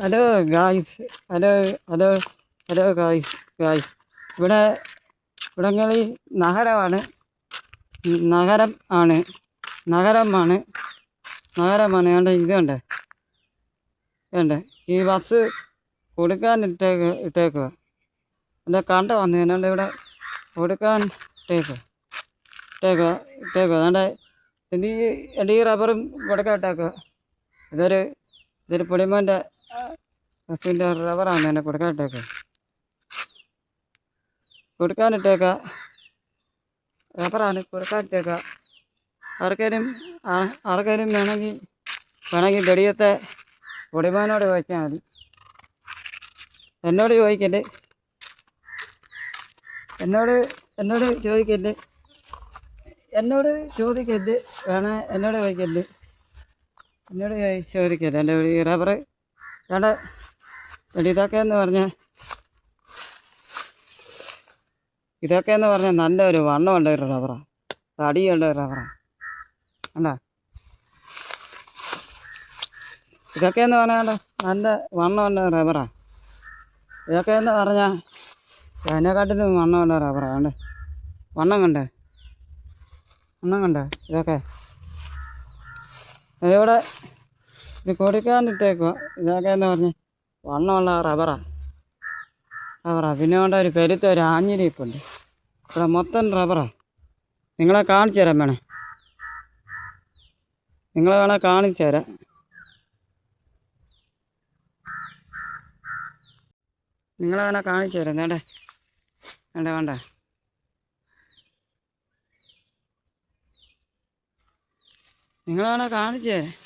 Hello guys hello hello hello guys guys ഇവിടെ ഇവിടങ്ങളിൽ നഗരമാണ്. നഗരം ആണ്. നഗരമാണ്. നഗരമാണ്. വേണ്ട ഇതുണ്ട് വേണ്ട ഈ ബസ് കൊടുക്കാൻ ഇട്ടേക്ക് ഇട്ടേക്കുക എന്റെ കണ്ട വന്നു. എന്നാണ്ട് ഇവിടെ കൊടുക്കാൻ ഇട്ടേക്കുക ഇട്ടേക്കുക ഇട്ടേക്കുക അതുകൊണ്ട് എന്റെ ഈ എന്റെ ഈ റബ്ബറും കൊടുക്കാൻ ഇട്ടേക്കുക ഇതൊരു ഇതൊരു പൊടിമോന്റെ ബസ്സിന്റെ റബ്ബറാണ് എന്നെ കൊടുക്കാൻ ഇട്ടേക്കുക കൊടുക്കാനിട്ടേക്ക റബ്ബറാണ് കൊടുക്കാനിട്ടേക്ക ആർക്കേലും ആർക്കേലും വേണമെങ്കിൽ വേണമെങ്കിൽ വെടിയത്തെ പൊടിമാനോട് ചോദിച്ചാൽ മതി. എന്നോട് ചോദിക്കല്ലേ? എന്നോട് എന്നോട് ചോദിക്കല്ലേ? എന്നോട് ചോദിക്കരുത് വേണേ എന്നോട് ചോദിക്കരുത് എന്നോട് ചോദിക്കരുത് എന്റെ റബ്ബർ വേണ്ട ഇതൊക്കെ എന്ന് പറഞ്ഞാൽ ഇതൊക്കെ എന്ന് പറഞ്ഞാൽ നല്ലൊരു വണ്ണമുള്ള ഒരു റബ്ബറാണ് തടിയുള്ള ഒരു റബ്ബറാണ് കണ്ടോ? ഇതൊക്കെ എന്ന് പറഞ്ഞാൽ നല്ല വണ്ണമുള്ള റബ്ബറാണ് ഇതൊക്കെ എന്ന് പറഞ്ഞാൽ അതിനെക്കാട്ടിലും വണ്ണമുള്ള റബ്ബറാണ് കണ്ട്? വണ്ണം കണ്ടേ? വണ്ണം കണ്ടേ? ഇതൊക്കെ. ഇതിവിടെ ഇത് കൊടുക്കാനിട്ടേക്കുക ഇതൊക്കെ എന്ന് പറഞ്ഞ്? വണ്ണമുള്ള റബ്ബറാണ് റബ്ബറാ. പിന്നെ കൊണ്ട് ഒരു പെരുത്ത ഒരു ആഞ്ഞിരിപ്പുണ്ട്. ഇവിടെ മൊത്തം റബ്ബറാ. നിങ്ങളെ കാണിച്ചു തരാം വേണേ. നിങ്ങളെ വേണേൽ കാണിച്ചു തരാം. നിങ്ങളെ വേണേൽ കാണിച്ചു തരാം. വേണ്ടേ? വേണ്ട വേണ്ട? നിങ്ങളെ വേണേൽ കാണിച്ചു തരാം.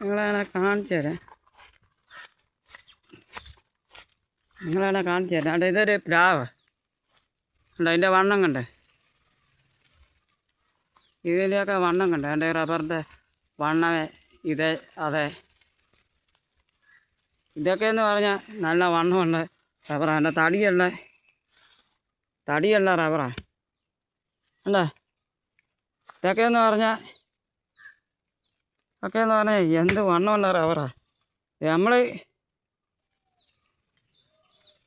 നിങ്ങളെ കാണിച്ചു തരാം. നിങ്ങളാണ് കാണിച്ചു തരാം. അവിടെ ഇതൊരു പ്രാവ് ഉണ്ട് അതിന്റെ വണ്ണം കണ്ടേ? ഇതിന്റെയൊക്കെ വണ്ണം കണ്ടേ? എന്റെ റബ്ബറിന്റെ വണ്ണമേ ഇത് അതെ. ഇതൊക്കെ എന്ന് പറഞ്ഞാൽ നല്ല വണ്ണമുണ്ട് റബ്ബറാണ് എന്റെ തടിയുള്ള തടിയുള്ള റബ്ബറാണ് അല്ലേ ഇതൊക്കെ എന്ന് പറഞ്ഞാൽ ഒക്കെ എന്ന് പറഞ്ഞാൽ എന്ത് വണ്ണമുള്ള റബ്ബറാണ് നമ്മൾ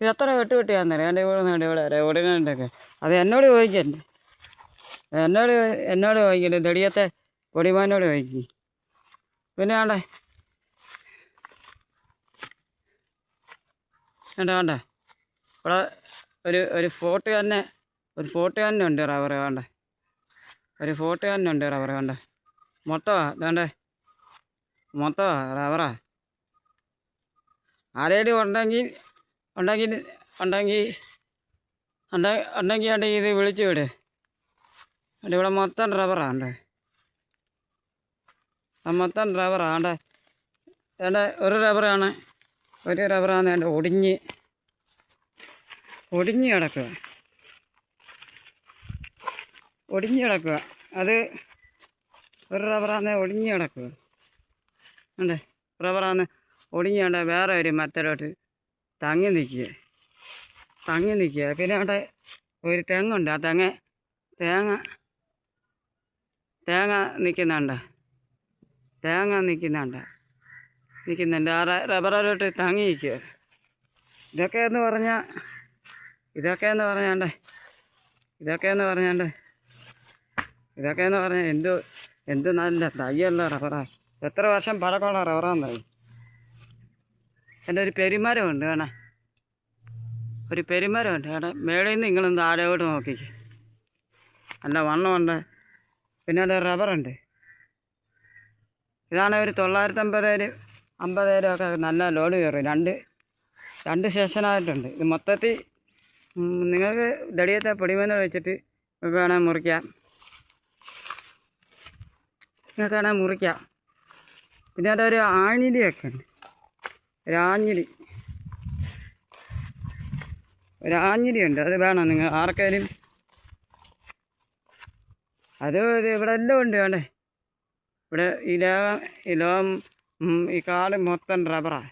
ഇത് എത്ര വെട്ട് വെട്ടിയാന്നറിയാം എന്റെ ഇവിടെ നിന്ന് ഇവിടെ വരെ ഒടുങ്ങാണ്ടൊക്കെ അത് എന്നോട് ചോദിക്കണ്ടേ എന്നോട് എന്നോട് ചോദിക്കല്ലേ തെടിയത്തെ പൊടിമാനോട് ചോദിക്കും. പിന്നെ വേണ്ടേ? വേണ്ട വേണ്ടേ. ഇവിടെ ഒരു ഒരു ഫോർട്ട് തന്നെ ഒരു ഫോർട്ട് തന്നെ ഉണ്ട് റബ്ബർ വേണ്ടേ. ഒരു ഫോർട്ട് തന്നെ ഉണ്ട് റബ്ബർ വേണ്ടേ. മൊത്തമാണ് വേണ്ടേ? മൊത്തമാ റബ്ബറാ ആരേലും ഉണ്ടെങ്കിൽ ഉണ്ടെങ്കിൽ ഉണ്ടെങ്കിൽ ഉണ്ടെ- ഉണ്ടെങ്കിൽ ഉണ്ടെങ്കിൽ ഇത് വിളിച്ചു വിട്. എന്നിട്ട് ഇവിടെ മൊത്തം റബ്ബറാണ് ആ മൊത്തം റബ്ബറാണ് എന്റെ ഒരു റബ്ബറാണ് ഒരു റബ്ബറാണ് എന്റെ ഒടിഞ്ഞ് ഒടിഞ്ഞ് കിടക്കുക. ഒടിഞ്ഞ് കിടക്കുക. അത് ഒരു റബ്ബറാണ് ഒടിഞ്ഞ് കിടക്കുക. ഉണ്ട് റബ്ബറാണ് ഒടിഞ്ഞ് കണ്ട വേറെ ഒരു മരത്തിലോട്ട് തങ്ങി നിൽക്കുക. തങ്ങി നിൽക്കുക. പിന്നെ അവിടെ ഒരു തെങ്ങുണ്ട്. ആ തെങ്ങ തേങ്ങ തേങ്ങ നിൽക്കുന്നുണ്ട്. തേങ്ങ നിൽക്കുന്നുണ്ട്. നിൽക്കുന്നുണ്ട്. ആ റബ്ബറിലോട്ട് തങ്ങി നിൽക്കുക. ഇതൊക്കെ എന്ന് പറഞ്ഞാൽ ഇതൊക്കെ എന്ന് പറഞ്ഞാണ്ട് ഇതൊക്കെ എന്ന് പറഞ്ഞാണ്ട് ഇതൊക്കെ എന്ന് പറഞ്ഞാൽ എന്തോ എന്ത് നല്ല തയ്യല്ല റബ്ബറാണ് എത്ര വർഷം പഴക്കമുള്ള റബ്ബറാന്ന് പറയും എന്റെ ഒരു പെരുമരമുണ്ട് വേണേ ഒരു പെരുമരമുണ്ട് വേണ മേളയിൽ നിന്ന് നിങ്ങളൊന്ന് താഴോട്ട് നോക്കിക്ക് നല്ല വണ്ണമുണ്ട് പിന്നെ അവിടെ റബ്ബറുണ്ട് ഇതാണ് ഒരു തൊള്ളായിരത്തി അമ്പതേര് ഒക്കെ നല്ല ലോഡ് കയറും. രണ്ട് രണ്ട് സെഷനായിട്ടുണ്ട് ഇത് മൊത്തത്തിൽ നിങ്ങൾക്ക് ദടിയത്തെ പൊടിമന വെച്ചിട്ട് വേണേൽ മുറിക്കാം. നിങ്ങൾക്ക് വേണേൽ മുറിക്കാം. പിന്നെ ഒരു ആഞ്ഞിലിയൊക്കെ ഉണ്ട് ഒരാഞ്ഞിലി. ഒരാഞ്ഞിലിയുണ്ട്. അത് വേണം നിങ്ങൾ? ആർക്കേലും? അത് ഇവിടെ എല്ലാം ഉണ്ട് വേണ്ടേ ഇവിടെ ഈ ലോകം ഈ ലോകം ഈ കാട് മൊത്തം റബ്ബറാണ്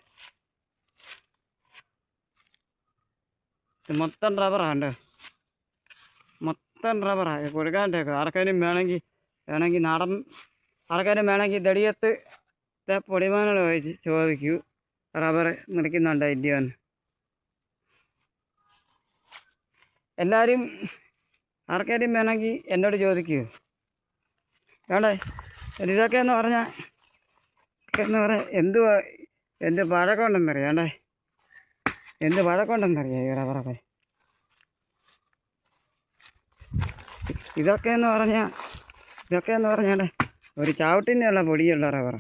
മൊത്തം റബ്ബറാണ് മൊത്തം റബ്ബറാണ് കൊടുക്കാണ്ടേക്കും ആർക്കേലും വേണമെങ്കിൽ വേണമെങ്കിൽ നടൻ ആർക്കാരും വേണമെങ്കിൽ ദടിയത്ത് ഇത്തെ പൊടിമാനോട് ചോദിച്ച് ചോദിക്കൂ. റബ്ബർ മുറിക്കുന്നുണ്ടോ ഇല്ലയോ എന്ന്. എല്ലാവരും ആർക്കാരും വേണമെങ്കിൽ എന്നോട് ചോദിക്കൂ. വേണ്ടേ? ഇതൊക്കെ എന്ന് പറഞ്ഞാൽ എന്ന് പറയാൻ എന്തുവാ എന്ത് പഴക്കമുണ്ടെന്നറിയാം വേണ്ടേ? എന്ത് പഴക്കമുണ്ടെന്നറിയാം ഈ റബ്ബറൊക്കെ ഇതൊക്കെ എന്ന് പറഞ്ഞാൽ ഇതൊക്കെ എന്ന് പറഞ്ഞാൽ ഒരു ചവിട്ടിനുള്ള പൊടിയുള്ള റബ്ബർ